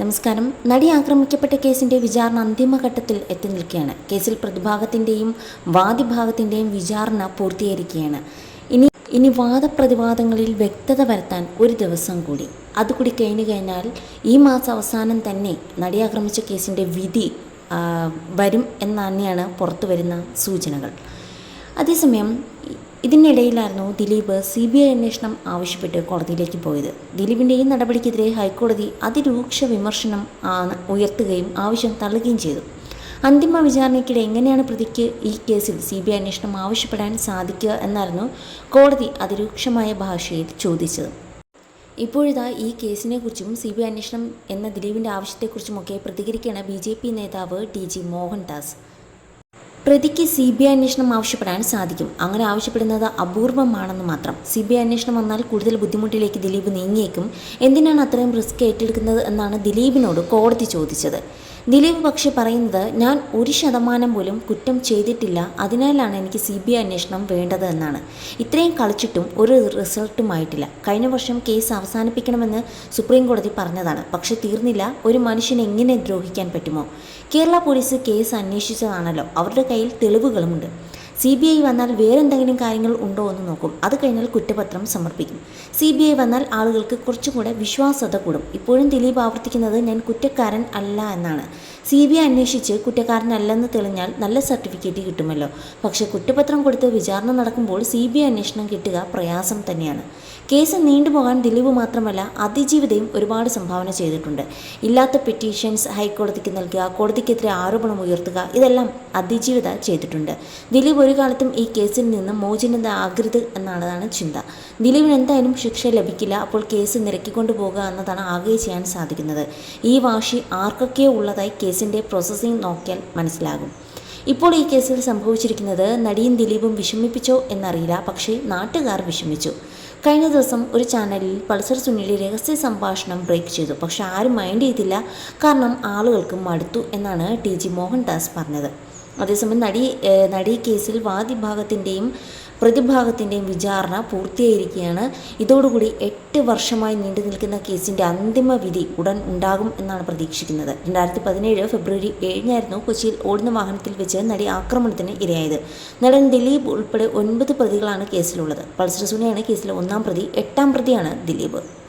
നമസ്കാരം. നടി ആക്രമിക്കപ്പെട്ട കേസിന്റെ വിചാരണ അന്തിമഘട്ടത്തിൽ എത്തി നിൽക്കുകയാണ്. കേസിൽ പ്രതിഭാഗത്തിന്റെയും വാദിഭാഗത്തിന്റെയും വിചാരണ പൂർത്തീകരിക്കുകയാണ്. ഇനി ഇനി വാദപ്രതിവാദങ്ങളിൽ വ്യക്തത വരുത്താൻ ഒരു ദിവസം കൂടി. അതുകൂടി കഴിഞ്ഞു കഴിഞ്ഞാൽ ഈ മാസം അവസാനം തന്നെ നടി ആക്രമിച്ച കേസിന്റെ വിധി വരും എന്ന് തന്നെയാണ് പുറത്തു വരുന്ന സൂചനകൾ. അതേസമയം ഇതിനിടയിലായിരുന്നു ദിലീപ് സി ബി ഐ അന്വേഷണം ആവശ്യപ്പെട്ട് കോടതിയിലേക്ക് പോയത്. ദിലീപിന്റെ ഈ നടപടിക്കെതിരെ ഹൈക്കോടതി അതിരൂക്ഷ വിമർശനം ഉയർത്തുകയും ആവശ്യം തള്ളുകയും ചെയ്തു. അന്തിമ വിചാരണയ്ക്കിടെ എങ്ങനെയാണ് പ്രതിക്ക് ഈ കേസിൽ സി ബി ഐ അന്വേഷണം ആവശ്യപ്പെടാൻ സാധിക്കുക എന്നായിരുന്നു കോടതി അതിരൂക്ഷമായ ഭാഷയിൽ ചോദിച്ചത്. ഇപ്പോഴിതാ ഈ കേസിനെക്കുറിച്ചും സി ബി ഐ അന്വേഷണം എന്ന ദിലീപിന്റെ ആവശ്യത്തെക്കുറിച്ചുമൊക്കെ പ്രതികരിക്കുകയാണ് ബി ജെ പി നേതാവ് ടി ജി മോഹൻദാസ്. പ്രതിക്ക് സി ബി ഐ അന്വേഷണം ആവശ്യപ്പെടാൻ സാധിക്കും. അങ്ങനെ ആവശ്യപ്പെടുന്നത് അപൂർവമാണെന്ന് മാത്രം. സി ബി ഐ അന്വേഷണം വന്നാൽ കൂടുതൽ ബുദ്ധിമുട്ടിലേക്ക് ദിലീപ് നീങ്ങിയേക്കും. എന്തിനാണ് അത്രയും റിസ്ക് ഏറ്റെടുക്കുന്നത് എന്നാണ് ദിലീപിനോട് കോടതി ചോദിച്ചത്. ദിലീപ് പക്ഷെ പറയുന്നത് ഞാൻ ഒരു ശതമാനം പോലും കുറ്റം ചെയ്തിട്ടില്ല. അതിനാലാണ് എനിക്ക് സി ബി ഐ അന്വേഷണം വേണ്ടത് എന്നാണ്. ഇത്രയും കളിച്ചിട്ടും ഒരു റിസൾട്ടുമായിട്ടില്ല കഴിഞ്ഞ വർഷം കേസ് അവസാനിപ്പിക്കണമെന്ന് സുപ്രീം കോടതി പറഞ്ഞതാണ്. പക്ഷെ തീർന്നില്ല. ഒരു മനുഷ്യനെ എങ്ങനെ ദ്രോഹിക്കാൻ പറ്റുമോ? കേരള പോലീസ് കേസ് അന്വേഷിച്ചതാണല്ലോ. അവരുടെ കയ്യിൽ തെളിവുകളുമുണ്ട്. സി ബി ഐ വന്നാൽ വേറെന്തെങ്കിലും കാര്യങ്ങൾ ഉണ്ടോ എന്ന് നോക്കും. അത് കഴിഞ്ഞാൽ കുറ്റപത്രം സമർപ്പിക്കും. സി ബി ഐ വന്നാൽ ആളുകൾക്ക് കുറച്ചും കൂടെ വിശ്വാസത കൂടും. ഇപ്പോഴും ദിലീപ് ആവർത്തിക്കുന്നത് ഞാൻ കുറ്റക്കാരൻ അല്ല എന്നാണ്. സി ബി ഐ അന്വേഷിച്ച് കുറ്റക്കാരനല്ലെന്ന് തെളിഞ്ഞാൽ നല്ല സർട്ടിഫിക്കറ്റ് കിട്ടുമല്ലോ. പക്ഷേ കുറ്റപത്രം കൊടുത്ത് വിചാരണ നടക്കുമ്പോൾ സി ബി ഐ അന്വേഷണം കിട്ടുക പ്രയാസം തന്നെയാണ്. കേസ് നീണ്ടുപോകാൻ ദിലീപ് മാത്രമല്ല അതിജീവിതയും ഒരുപാട് സംഭാവന ചെയ്തിട്ടുണ്ട്. ഇല്ലാത്ത പെറ്റീഷൻസ് ഹൈക്കോടതിക്ക് നൽകുക കോടതിക്കെതിരെ ആരോപണം ഉയർത്തുക ഇതെല്ലാം അതിജീവിത ചെയ്തിട്ടുണ്ട്. ദിലീപ് ഒരു കാലത്തും ഈ കേസിൽ നിന്ന് മോചനത ആകരുത് എന്നാണ് ചിന്ത. ദിലീപിന് എന്തായാലും ശിക്ഷ ലഭിക്കില്ല. അപ്പോൾ കേസ് നിരക്കിക്കൊണ്ടു പോകുക എന്നതാണ് ആകെ ചെയ്യാൻ സാധിക്കുന്നത്. ഈ വാശി ആർക്കൊക്കെ ഉള്ളതായി കേസിന്റെ പ്രോസസ്സിംഗ് നോക്കിയാൽ മനസ്സിലാകും. ഇപ്പോൾ ഈ കേസിൽ സംഭവിച്ചിരിക്കുന്നത് നടിയും ദിലീപും വിഷമിപ്പിച്ചോ എന്നറിയില്ല. പക്ഷേ നാട്ടുകാർ വിഷമിച്ചു. കഴിഞ്ഞ ദിവസം ഒരു ചാനലിൽ പൾസർ സുനിയുടെ രഹസ്യ സംഭാഷണം ബ്രേക്ക് ചെയ്തു. പക്ഷെ ആരും മൈൻഡ് ചെയ്തില്ല. കാരണം ആളുകൾക്ക് മടുത്തു എന്നാണ് ടി ജി മോഹൻദാസ് പറഞ്ഞത്. അതേസമയം നടി നടി കേസിൽ വാദിഭാഗത്തിന്റെയും പ്രതിഭാഗത്തിന്റെയും വിചാരണ പൂർത്തിയായിരിക്കുകയാണ്. ഇതോടുകൂടി എട്ട് വർഷമായി നീണ്ടു നിൽക്കുന്ന കേസിന്റെ അന്തിമ വിധി ഉടൻ ഉണ്ടാകും എന്നാണ് പ്രതീക്ഷിക്കുന്നത്. രണ്ടായിരത്തി പതിനേഴ് ഫെബ്രുവരി ഏഴിനായിരുന്നു കൊച്ചിയിൽ ഓടുന്ന വാഹനത്തിൽ വെച്ച് നടി ആക്രമണത്തിന് ഇരയായത്. നടൻ ദിലീപ് ഉൾപ്പെടെ ഒൻപത് പ്രതികളാണ് കേസിലുള്ളത്. പൾസർ സുനിയാണ് കേസിലെ ഒന്നാം പ്രതി എട്ടാം പ്രതിയാണ് ദിലീപ്.